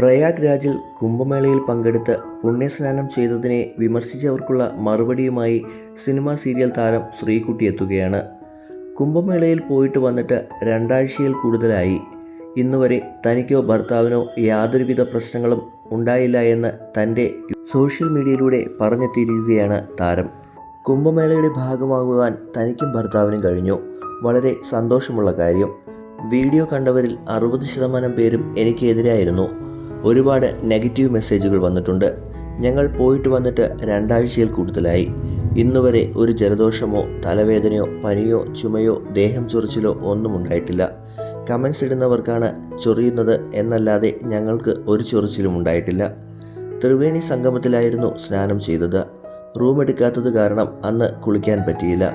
പ്രയാഗ് രാജിൽ കുംഭമേളയിൽ പങ്കെടുത്ത് പുണ്യസ്നാനം ചെയ്തതിനെ വിമർശിച്ചവർക്കുള്ള മറുപടിയുമായി സിനിമാ സീരിയൽ താരം ശ്രീകുട്ടി എത്തുകയാണ്. കുംഭമേളയിൽ പോയിട്ട് വന്നിട്ട് രണ്ടാഴ്ചയിൽ കൂടുതലായി. ഇന്നുവരെ തനിക്കോ ഭർത്താവിനോ യാതൊരുവിധ പ്രശ്നങ്ങളും ഉണ്ടായില്ല എന്ന് തന്റെ സോഷ്യൽ മീഡിയയിലൂടെ പറഞ്ഞെത്തിയിരിക്കുകയാണ് താരം. കുംഭമേളയുടെ ഭാഗമാകുവാൻ തനിക്കും ഭർത്താവിനും കഴിഞ്ഞു. വളരെ സന്തോഷമുള്ള കാര്യം. വീഡിയോ കണ്ടവരിൽ അറുപത് ശതമാനം പേരും എനിക്കെതിരായിരുന്നു. ഒരുപാട് നെഗറ്റീവ് മെസ്സേജുകൾ വന്നിട്ടുണ്ട്. ഞങ്ങൾ പോയിട്ട് വന്നിട്ട് രണ്ടാഴ്ചയിൽ കൂടുതലായി. ഇന്നുവരെ ഒരു ജലദോഷമോ തലവേദനയോ പനിയോ ചുമയോ ദേഹം ചൊറിച്ചിലോ ഒന്നും ഉണ്ടായിട്ടില്ല. കമൻസ് ഇടുന്നവർക്കാണ് ചൊറിയുന്നത് എന്നല്ലാതെ ഞങ്ങൾക്ക് ഒരു ചൊറിച്ചിലും ഉണ്ടായിട്ടില്ല. ത്രിവേണി സംഗമത്തിലായിരുന്നു സ്നാനം ചെയ്തത്. റൂം എടുക്കാത്തത് കാരണം അന്ന് കുളിക്കാൻ പറ്റിയില്ല.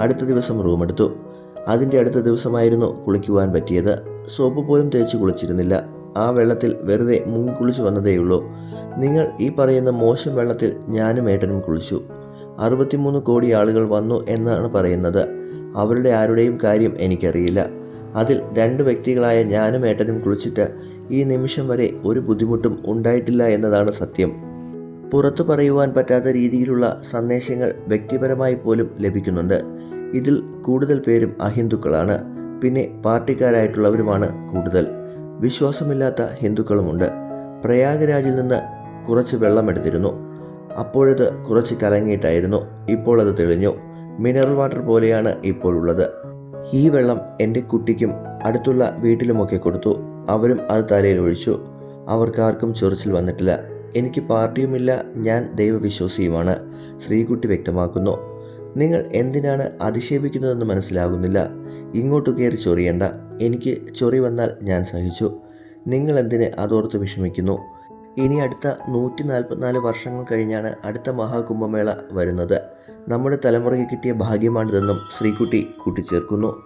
അടുത്ത ദിവസം റൂം എടുത്തു. അതിന്റെ അടുത്ത ദിവസമായിരുന്നു കുളിക്കുവാൻ പറ്റിയത്. സോപ്പ് പോലും തേച്ച് കുളിച്ചിരുന്നില്ല. ആ വെള്ളത്തിൽ വെറുതെ മുങ്ങി കുളിച്ചു വന്നതേയുള്ളൂ. നിങ്ങൾ ഈ പറയുന്ന മോശം വെള്ളത്തിൽ ഞാനും ഏട്ടനും കുളിച്ചു. അറുപത്തിമൂന്ന് കോടി ആളുകൾ വന്നു എന്നാണ് പറയുന്നത്. അവരുടെ ആരുടെയും കാര്യം എനിക്കറിയില്ല. അതിൽ രണ്ട് വ്യക്തികളായ ഞാനും ഏട്ടനും കുളിച്ചിട്ട് ഈ നിമിഷം വരെ ഒരു ബുദ്ധിമുട്ടും ഉണ്ടായിട്ടില്ല എന്നതാണ് സത്യം. പുറത്തു പറയുവാൻ പറ്റാത്ത രീതിയിലുള്ള സന്ദേശങ്ങൾ വ്യക്തിപരമായി പോലും ലഭിക്കുന്നുണ്ട്. ഇതിൽ കൂടുതൽ പേരും അഹിന്ദുക്കളാണ്. പിന്നെ പാർട്ടിക്കാരായിട്ടുള്ളവരുമാണ് കൂടുതൽ. വിശ്വാസമില്ലാത്ത ഹിന്ദുക്കളുമുണ്ട്. പ്രയാഗരാജിൽ നിന്ന് കുറച്ച് വെള്ളമെടുത്തിരുന്നു അപ്പോഴത് കുറച്ച് കലങ്ങിയിട്ടായിരുന്നു. ഇപ്പോൾ അത് തെളിഞ്ഞു. മിനറൽ വാട്ടർ പോലെയാണ് ഇപ്പോഴുള്ളത് ഈ വെള്ളം എന്റെ കുട്ടിക്കും അടുത്തുള്ള വീട്ടിലുമൊക്കെ കൊടുത്തു. അവരും അത് തലയിൽ ഒഴിച്ചു. അവർക്കാർക്കും ചൊറിച്ചിൽ വന്നിട്ടില്ല. എനിക്ക് പാർട്ടിയുമില്ല. ഞാൻ ദൈവവിശ്വാസിയുമാണ്. ശ്രീകുട്ടി വ്യക്തമാക്കുന്നു. നിങ്ങൾ എന്തിനാണ് അധിക്ഷേപിക്കുന്നതെന്ന് മനസ്സിലാകുന്നില്ല. ഇങ്ങോട്ട് കയറി ചൊറിയണ്ട. എനിക്ക് ചൊറി വന്നാൽ ഞാൻ സഹിച്ചു. നിങ്ങൾ എന്തിന് അതോർത്ത് വിഷമിക്കുന്നു? ഇനി അടുത്ത നൂറ്റി നാൽപ്പത്തിനാല് വർഷങ്ങൾ കഴിഞ്ഞാണ് അടുത്ത മഹാകുംഭമേള വരുന്നത്. നമ്മുടെ തലമുറയ്ക്ക് കിട്ടിയ ഭാഗ്യമാണിതെന്നും ശ്രീകുട്ടി കൂട്ടിച്ചേർക്കുന്നു.